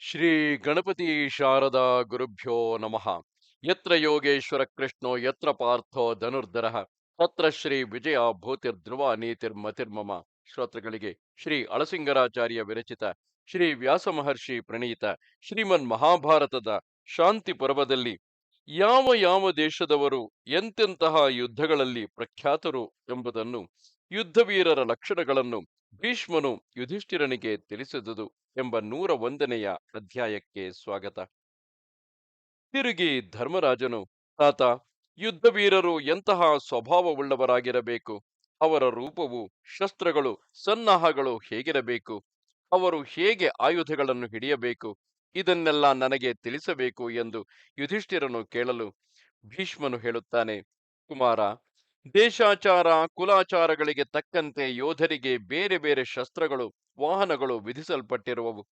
ಶ್ರೀ ಗಣಪತಿ ಶಾರದಾ ಗುರುಭ್ಯೋ ನಮಃ. ಯತ್ರ ಯೋಗೇಶ್ವರ ಕೃಷ್ಣೋ, ಯತ್ರ ಪಾರ್ಥೋ ಧನುರ್ಧರ, ತತ್ರ ಶ್ರೀ ವಿಜಯ ಭೂತಿರ್ಧ್ರುವ ನೀತಿರ್ಮತಿರ್ಮಮ ಶ್ರೋತೃಗಳಿಗೆ ಶ್ರೀ ಅಳಸಿಂಗರಾಚಾರ್ಯ ವಿರಚಿತ ಶ್ರೀ ವ್ಯಾಸ ಮಹರ್ಷಿ ಪ್ರಣೀತ ಶ್ರೀಮನ್ ಮಹಾಭಾರತದ ಶಾಂತಿ ಪರ್ವದಲ್ಲಿ ಯಾವ ಯಾವ ದೇಶದವರು ಎಂತೆಂತಹ ಯುದ್ಧಗಳಲ್ಲಿ ಪ್ರಖ್ಯಾತರು ಎಂಬುದನ್ನು ಯುದ್ಧವೀರರ ಲಕ್ಷಣಗಳನ್ನು ಭೀಷ್ಮನು ಯುಧಿಷ್ಠಿರನಿಗೆ ತಿಳಿಸಿದುದು ಎಂಬ ನೂರ ಒಂದನೆಯ ಅಧ್ಯಾಯಕ್ಕೆ ಸ್ವಾಗತ. ತಿರುಗಿ ಧರ್ಮರಾಜನು, ತಾತ, ಯುದ್ಧವೀರರು ಎಂತಹ ಸ್ವಭಾವವುಳ್ಳವರಾಗಿರಬೇಕು? ಅವರ ರೂಪವು, ಶಸ್ತ್ರಗಳು, ಸನ್ನಾಹಗಳು ಹೇಗಿರಬೇಕು? ಅವರು ಹೇಗೆ ಆಯುಧಗಳನ್ನು ಹಿಡಿಯಬೇಕು? ಇದನ್ನೆಲ್ಲ ನನಗೆ ತಿಳಿಸಬೇಕು ಎಂದು ಯುಧಿಷ್ಠಿರನು ಕೇಳಲು ಭೀಷ್ಮನು ಹೇಳುತ್ತಾನೆ, ಕುಮಾರ ದೇಶಾಚಾರ, ಕುಲಾಚಾರಗಳಿಗೆ ತಕ್ಕಂತೆ ಯೋಧರಿಗೆ ಬೇರೆ ಬೇರೆ ಶಸ್ತ್ರಗಳು, ವಾಹನಗಳು ವಿಧಿಸಲ್ಪಟ್ಟಿರುವವು.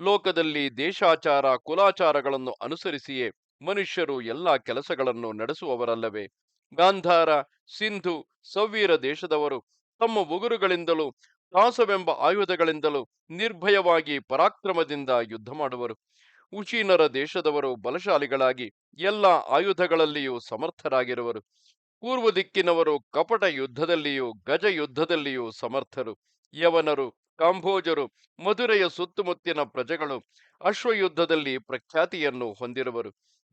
ಲೋಕದಲ್ಲಿ ದೇಶಾಚಾರ, ಕುಲಾಚಾರಗಳನ್ನು ಅನುಸರಿಸಿಯೇ ಮನುಷ್ಯರು ಎಲ್ಲ ಕೆಲಸಗಳನ್ನು ನಡೆಸುವವರಲ್ಲವೇ? ಗಾಂಧಾರ, ಸಿಂಧು ಸವೀರ ದೇಶದವರು ತಮ್ಮ ಉಗುರುಗಳಿಂದಲೂ ದಾಸವೆಂಬ ಆಯುಧಗಳಿಂದಲೂ ನಿರ್ಭಯವಾಗಿ ಪರಾಕ್ರಮದಿಂದ ಯುದ್ಧ ಮಾಡುವರು. ಉಚೀನರ ದೇಶದವರು ಬಲಶಾಲಿಗಳಾಗಿ ಎಲ್ಲ ಆಯುಧಗಳಲ್ಲಿಯೂ ಸಮರ್ಥರಾಗಿರುವರು. ಪೂರ್ವ ದಿಕ್ಕಿನವರು ಕಪಟ ಯುದ್ಧದಲ್ಲಿಯೂ, ಗಜ ಯುದ್ಧದಲ್ಲಿಯೂ ಸಮರ್ಥರು. ಯವನರು, ಕಾಂಭೋಜರು, ಮಧುರೆಯ ಸುತ್ತಮುತ್ತಿನ ಪ್ರಜೆಗಳು ಅಶ್ವಯುದ್ಧದಲ್ಲಿ ಪ್ರಖ್ಯಾತಿಯನ್ನು ಹೊಂದಿರುವರು.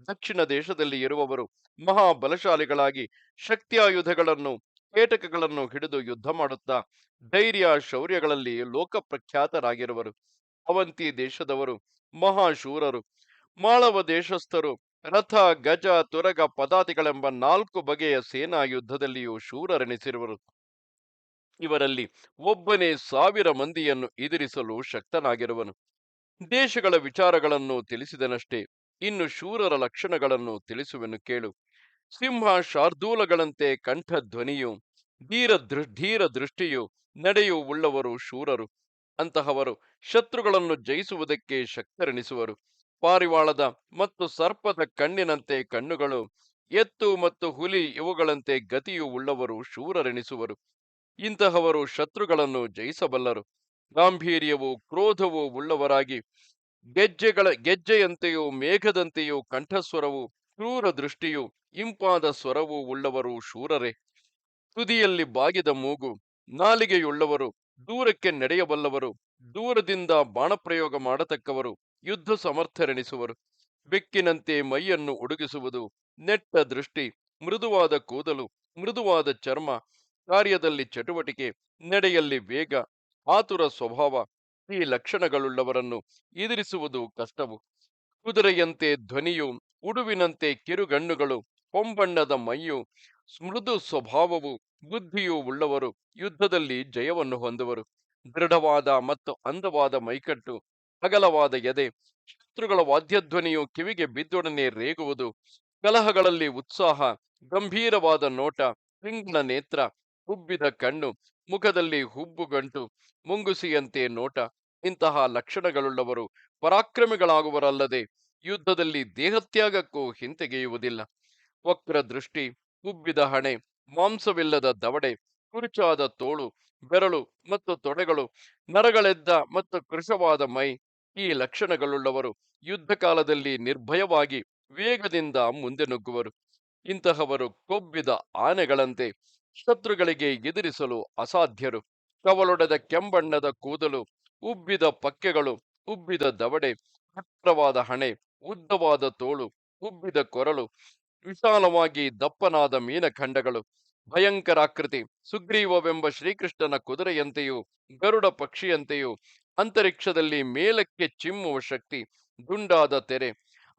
ದಕ್ಷಿಣ ದೇಶದಲ್ಲಿ ಇರುವವರು ಮಹಾಬಲಶಾಲಿಗಳಾಗಿ ಶಕ್ತಿಯಾಯುಧಗಳನ್ನು, ಕೇಟಕಗಳನ್ನು ಹಿಡಿದು ಯುದ್ಧ ಮಾಡುತ್ತಾ, ಧೈರ್ಯ ಶೌರ್ಯಗಳಲ್ಲಿ ಲೋಕಪ್ರಖ್ಯಾತರಾಗಿರುವರು. ಅವಂತಿ ದೇಶದವರು ಮಹಾಶೂರರು, ಮಾಳವ ದೇಶಸ್ಥರು ರಥ, ಗಜ, ತುರಗ ಪದಾತಿಗಳೆಂಬ ನಾಲ್ಕು ಬಗೆಯ ಸೇನಾ ಯುದ್ಧದಲ್ಲಿಯೂ ಶೂರರೆನಿಸಿರುವರು. ಇವರಲ್ಲಿ ಒಬ್ಬನೇ ಸಾವಿರ ಮಂದಿಯನ್ನು ಎದುರಿಸಲು ಶಕ್ತನಾಗಿರುವನು. ದೇಶಗಳ ವಿಚಾರಗಳನ್ನು ತಿಳಿಸಿದನಷ್ಟೇ, ಇನ್ನು ಶೂರರ ಲಕ್ಷಣಗಳನ್ನು ತಿಳಿಸುವೆನು ಕೇಳು. ಸಿಂಹ ಶಾರ್ದೂಲಗಳಂತೆ ಕಂಠಧ್ವನಿಯು, ಧೀರ ಧೀರ ದೃಷ್ಟಿಯು ನಡೆಯು ಉಳ್ಳವರು ಶೂರರು. ಅಂತಹವರು ಶತ್ರುಗಳನ್ನು ಜಯಿಸುವುದಕ್ಕೆ ಶಕ್ತರೆನಿಸುವರು. ಪಾರಿವಾಳದ ಮತ್ತು ಸರ್ಪದ ಕಣ್ಣಿನಂತೆ ಕಣ್ಣುಗಳು, ಎತ್ತು ಮತ್ತು ಹುಲಿ ಇವುಗಳಂತೆ ಗತಿಯು ಉಳ್ಳವರು ಶೂರರೆನಿಸುವರು. ಇಂತಹವರು ಶತ್ರುಗಳನ್ನು ಜಯಿಸಬಲ್ಲರು. ಗಾಂಭೀರ್ಯವು ಕ್ರೋಧವು ಉಳ್ಳವರಾಗಿ, ಗೆಜ್ಜೆಗಳ, ಗೆಜ್ಜೆಯಂತೆಯೂ ಮೇಘದಂತೆಯೂ ಕಂಠಸ್ವರವು, ಕ್ರೂರ ದೃಷ್ಟಿಯು ಇಂಪಾದ ಸ್ವರವು ಉಳ್ಳವರು ಶೂರರೇ. ತುದಿಯಲ್ಲಿ ಬಾಗಿದ ಮೂಗು ನಾಲಿಗೆಯುಳ್ಳವರು, ದೂರಕ್ಕೆ ನಡೆಯಬಲ್ಲವರು, ದೂರದಿಂದ ಬಾಣಪ್ರಯೋಗ ಮಾಡತಕ್ಕವರು. ಯುದ್ಧ ಸಮರ್ಥರೆನಿಸುವರು. ಬೆಕ್ಕಿನಂತೆ ಮೈಯನ್ನು ಉಡುಗಿಸುವುದು ನೆಟ್ಟ ದೃಷ್ಟಿ, ಮೃದುವಾದ ಕೂದಲು, ಮೃದುವಾದ ಚರ್ಮ, ಕಾರ್ಯದಲ್ಲಿ ಚಟುವಟಿಕೆ, ನಡೆಯಲ್ಲಿ ವೇಗ, ಆತುರ ಸ್ವಭಾವ, ಈ ಲಕ್ಷಣಗಳುಳ್ಳವರನ್ನು ಎದುರಿಸುವುದು ಕಷ್ಟವು. ಕುದುರೆಯಂತೆ ಧ್ವನಿಯು, ಉಡುವಿನಂತೆ ಕಿರುಗಣ್ಣುಗಳು ಹೊಂಬಣ್ಣದ ಮೈಯು, ಮೃದು ಸ್ವಭಾವವು, ಬುದ್ಧಿಯೂ ಉಳ್ಳವರು ಯುದ್ಧದಲ್ಲಿ ಜಯವನ್ನು ಹೊಂದುವರು. ದೃಢವಾದ ಮತ್ತು ಅಂದವಾದ ಮೈಕಟ್ಟು ಅಗಲವಾದ ಎದೆ, ಶತ್ರುಗಳ ವಾದ್ಯಧ್ವನಿಯು ಕಿವಿಗೆ ಬಿದ್ದೊಡನೆ ರೇಗುವುದು, ಕಲಹಗಳಲ್ಲಿ ಉತ್ಸಾಹ, ಗಂಭೀರವಾದ ನೋಟ ಸಿಂಗ್ನ ನೇತ್ರ ಹುಬ್ಬಿದ ಕಣ್ಣು, ಮುಖದಲ್ಲಿ ಹುಬ್ಬುಗಂಟು ಮುಂಗುಸಿಯಂತೆ ನೋಟ, ಇಂತಹ ಲಕ್ಷಣಗಳುಳ್ಳವರು ಪರಾಕ್ರಮಿಗಳಾಗುವರಲ್ಲದೆ ಯುದ್ಧದಲ್ಲಿ ದೇಹತ್ಯಾಗಕ್ಕೂ ಹಿಂತೆಗೆಯುವುದಿಲ್ಲ. ವಕ್ರ ದೃಷ್ಟಿ ಉಬ್ಬಿದ ಹಣೆ, ಮಾಂಸವಿಲ್ಲದ ದವಡೆ, ಕುರುಚಾದ ತೋಳು, ಬೆರಳು ಮತ್ತು ತೊಡೆಗಳು, ನರಗಳೆದ್ದ ಮತ್ತು ಕೃಶವಾದ ಮೈ ಈ ಲಕ್ಷಣಗಳುಳ್ಳವರು ಯುದ್ಧ ಕಾಲದಲ್ಲಿ ನಿರ್ಭಯವಾಗಿ ವೇಗದಿಂದ ಮುಂದೆ ನುಗ್ಗುವರು. ಇಂತಹವರು ಕೊಬ್ಬಿದ ಆನೆಗಳಂತೆ ಶತ್ರುಗಳಿಗೆ ಎದುರಿಸಲು ಅಸಾಧ್ಯರು. ಕವಲೊಡೆದ ಕೆಂಬಣ್ಣದ ಕೂದಲು, ಉಬ್ಬಿದ ಪಕ್ಕೆಗಳು, ಉಬ್ಬಿದ ದವಡೆ ಹತ್ರವಾದ ಹಣೆ, ಉದ್ದವಾದ ತೋಳು, ಉಬ್ಬಿದ ಕೊರಳು, ವಿಶಾಲವಾಗಿ ದಪ್ಪನಾದ ಮೀನಖಂಡಗಳು, ಭಯಂಕರಾಕೃತಿ, ಸುಗ್ರೀವವೆಂಬ ಶ್ರೀಕೃಷ್ಣನ ಕುದುರೆಯಂತೆಯೂ, ಗರುಡ ಪಕ್ಷಿಯಂತೆಯೂ ಅಂತರಿಕ್ಷದಲ್ಲಿ ಮೇಲಕ್ಕೆ ಚಿಮ್ಮುವ ಶಕ್ತಿ, ದುಂಡಾದ ತೆರೆ,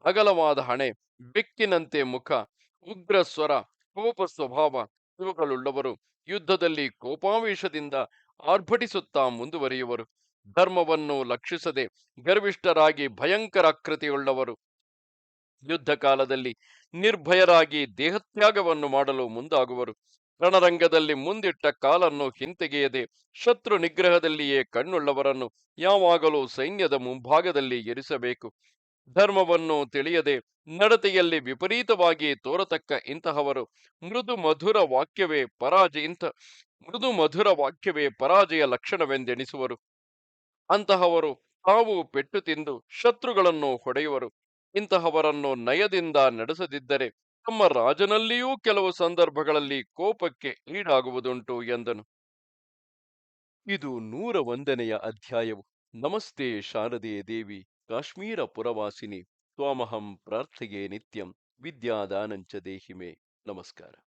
ಅಗಲವಾದ ಹಣೆ, ಬೆಕ್ಕಿನಂತೆ ಮುಖ, ಉಗ್ರ ಸ್ವರ, ಕೋಪ ಸ್ವಭಾವ ಇವುಗಳುಳ್ಳವರು ಯುದ್ಧದಲ್ಲಿ ಕೋಪಾವೇಶದಿಂದ ಆರ್ಭಟಿಸುತ್ತಾ ಮುಂದುವರಿಯುವರು. ಧರ್ಮವನ್ನು ಲಕ್ಷಿಸದೆ ಗರ್ವಿಷ್ಠರಾಗಿ ಭಯಂಕರಾಕೃತಿಯುಳ್ಳವರು ಯುದ್ಧ ಕಾಲದಲ್ಲಿ ನಿರ್ಭಯರಾಗಿ ದೇಹತ್ಯಾಗವನ್ನು ಮಾಡಲು ಮುಂದಾಗುವರು. ರಣರಂಗದಲ್ಲಿ ಮುಂದಿಟ್ಟ ಕಾಲನ್ನು ಹಿಂತೆಗೆಯದೆ ಶತ್ರು ನಿಗ್ರಹದಲ್ಲಿಯೇ ಕಣ್ಣುಳ್ಳವರನ್ನು ಯಾವಾಗಲೂ ಸೈನ್ಯದ ಮುಂಭಾಗದಲ್ಲಿ ಇರಿಸಬೇಕು. ಧರ್ಮವನ್ನು ತಿಳಿಯದೆ ನಡತೆಯಲ್ಲಿ ವಿಪರೀತವಾಗಿ ತೋರತಕ್ಕ ಇಂತಹವರು ಮೃದು ಮಧುರ ವಾಕ್ಯವೇ ಪರಾಜಯ ಇಂಥ ಮೃದು ಮಧುರ ವಾಕ್ಯವೇ ಪರಾಜಯ ಲಕ್ಷಣವೆಂದೆಣಿಸುವರು. ಅಂತಹವರು ತಾವು ಪೆಟ್ಟು ತಿಂದು ಶತ್ರುಗಳನ್ನು ಹೊಡೆಯುವರು. ಇಂತಹವರನ್ನು ನಯದಿಂದ ನಡೆಸದಿದ್ದರೆ ತಮ್ಮ ರಾಜನಲ್ಲಿಯೂ ಕೆಲವು ಸಂದರ್ಭಗಳಲ್ಲಿ ಕೋಪಕ್ಕೆ ಈಡಾಗುವುದುಂಟು ಎಂದನು. ಇದು ನೂರ ಒಂದನೆಯ ಅಧ್ಯಾಯವು. ನಮಸ್ತೆ ಶಾರದೆ ದೇವಿ, ಕಾಶ್ಮೀರ ಪುರವಾಸಿನಿ, ತ್ವಾಮಹಂ ಪ್ರಾರ್ಥೆಯೇ ನಿತ್ಯಂ, ವಿದ್ಯಾದಾನಂಚ ದೇಹಿಮೆ. ನಮಸ್ಕಾರ.